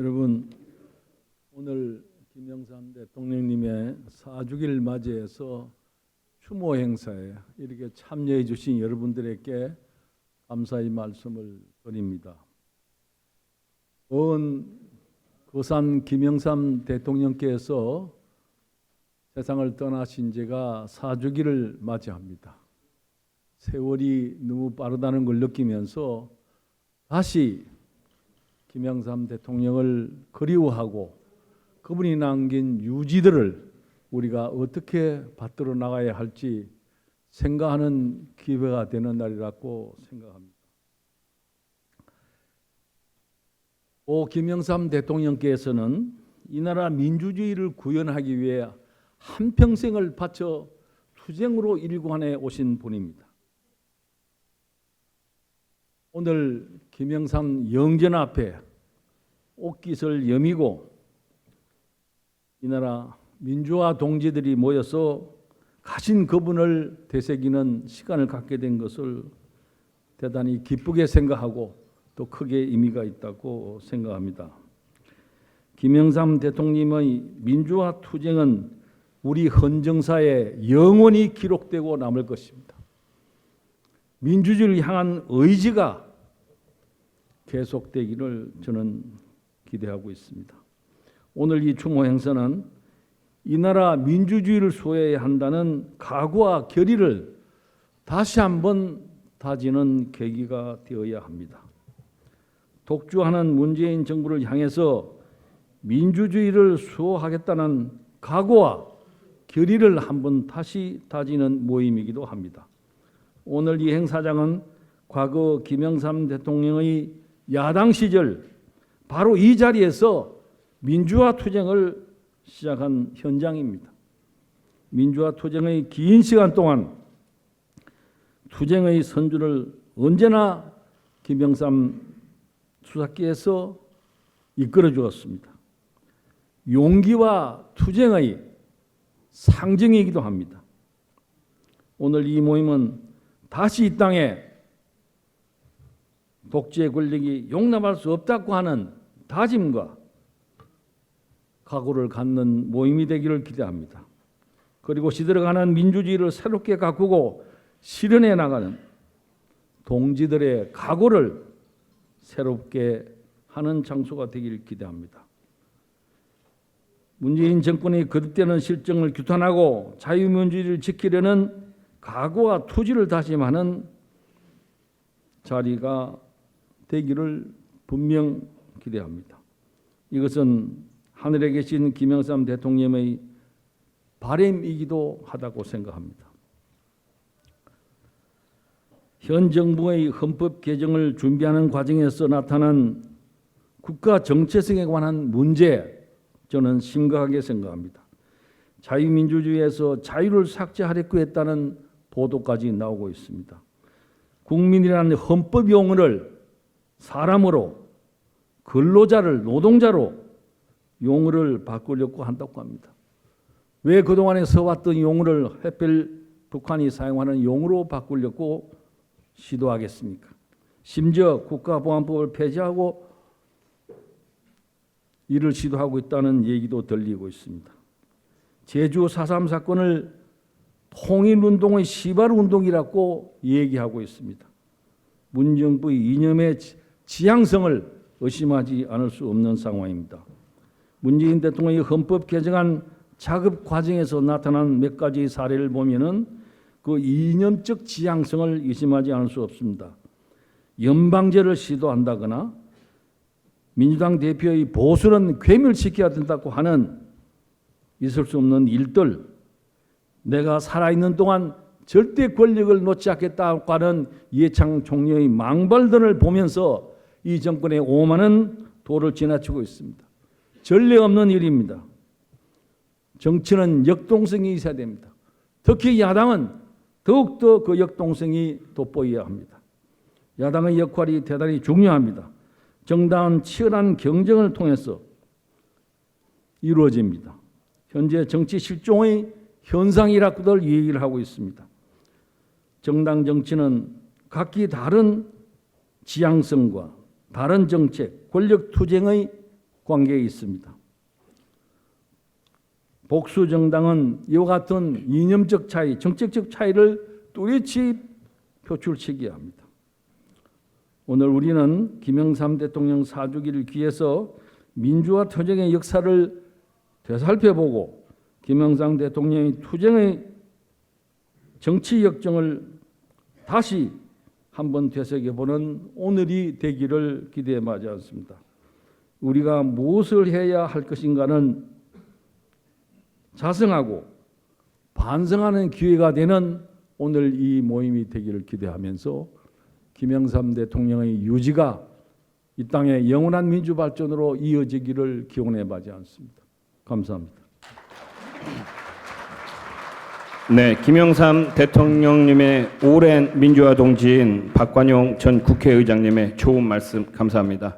여러분 오늘 김영삼 대통령님의 사주기를 맞이해서 추모 행사에 이렇게 참여해 주신 여러분들에게 감사의 말씀을 드립니다. 온 거산 김영삼 대통령께서 세상을 떠나신 지가 사주기를 맞이합니다. 세월이 너무 빠르다는 걸 느끼면서 다시 김영삼 대통령을 그리워하고 그분이 남긴 유지들을 우리가 어떻게 받들어 나가야 할지 생각하는 기회가 되는 날이라고 생각합니다. 오 김영삼 대통령께서는 이 나라 민주주의를 구현하기 위해 한 평생을 바쳐 투쟁으로 일관해 오신 분입니다. 오늘 김영삼 영전 앞에 옷깃을 여미고 이 나라 민주화 동지들이 모여서 가신 그분을 되새기는 시간을 갖게 된 것을 대단히 기쁘게 생각하고 또 크게 의미가 있다고 생각합니다. 김영삼 대통령의 민주화 투쟁은 우리 헌정사에 영원히 기록되고 남을 것입니다. 민주주의를 향한 의지가 계속되기를 저는 기대하고 있습니다. 오늘 이 추모 행사는 이 나라 민주주의를 소외해야 한다는 각오와 결의를 다시 한번 다지는 계기가 되어야 합니다. 독주하는 문재인 정부를 향해서 민주주의를 수호하겠다는 각오와 결의를 한번 다시 다지는 모임이기도 합니다. 오늘 이 행사장은 과거 김영삼 대통령의 야당 시절 바로 이 자리에서 민주화 투쟁을 시작한 현장입니다. 민주화 투쟁의 긴 시간 동안 투쟁의 선주를 언제나 김영삼 수사께서 이끌어 주었습니다. 용기와 투쟁의 상징이기도 합니다. 오늘 이 모임은 다시 이 땅에 독재 권력이 용납할 수 없다고 하는 다짐과 각오를 갖는 모임이 되기를 기대합니다. 그리고 시들어가는 민주주의를 새롭게 가꾸고 실현해 나가는 동지들의 각오를 새롭게 하는 장소가 되기를 기대합니다. 문재인 정권이 거듭되는 실정을 규탄하고 자유민주주의를 지키려는 각오와 투지를 다짐하는 자리가 되기를 분명 기대합니다. 이것은 하늘에 계신 김영삼 대통령의 바램이기도 하다고 생각합니다. 현 정부의 헌법 개정을 준비하는 과정에서 나타난 국가 정체성에 관한 문제 저는 심각하게 생각합니다. 자유민주주의에서 자유를 삭제하려고 했다는 보도까지 나오고 있습니다. 국민이라는 헌법 용어를 사람으로 근로자를 노동자로 용어를 바꾸려고 한다고 합니다. 왜 그동안에 써왔던 용어를 하필 북한이 사용하는 용어로 바꾸려고 시도하겠습니까? 심지어 국가보안법을 폐지하고 이를 시도하고 있다는 얘기도 들리고 있습니다. 제주 4.3 사건을 통일운동의 시발운동이라고 얘기하고 있습니다. 문정부의 이념의 지향성을 의심하지 않을 수 없는 상황입니다. 문재인 대통령이 헌법 개정안 작업 과정에서 나타난 몇 가지 사례를 보면은 그 이념적 지향성을 의심하지 않을 수 없습니다. 연방제를 시도한다거나 민주당 대표의 보수는 괴멸시켜야 된다고 하는 있을 수 없는 일들, 내가 살아있는 동안 절대 권력을 놓지 않겠다고 하는 이해창 총리의 망발들을 보면서 이 정권의 오만은 도를 지나치고 있습니다. 전례 없는 일입니다. 정치는 역동성이 있어야 됩니다. 특히 야당은 더욱더 그 역동성이 돋보여야 합니다. 야당의 역할이 대단히 중요합니다. 정당은 치열한 경쟁을 통해서 이루어집니다. 현재 정치 실종의 현상이라고들 얘기를 하고 있습니다. 정당 정치는 각기 다른 지향성과 다른 정책, 권력 투쟁의 관계에 있습니다. 복수 정당은 이와 같은 이념적 차이, 정책적 차이를 뚜렷이 표출시켜야 합니다. 오늘 우리는 김영삼 대통령 사주기를 기해서 민주화 투쟁의 역사를 되살펴보고 김영삼 대통령의 투쟁의 정치 역정을 다시 한번 되새겨보는 오늘이 되기를 기대해 마지 않습니다. 우리가 무엇을 해야 할 것인가는 자성하고 반성하는 기회가 되는 오늘 이 모임이 되기를 기대하면서 김영삼 대통령의 유지가 이 땅의 영원한 민주 발전으로 이어지기를 기원해 마지 않습니다. 감사합니다. 네, 김영삼 대통령님의 오랜 민주화 동지인 박관용 전 국회의장님의 좋은 말씀 감사합니다.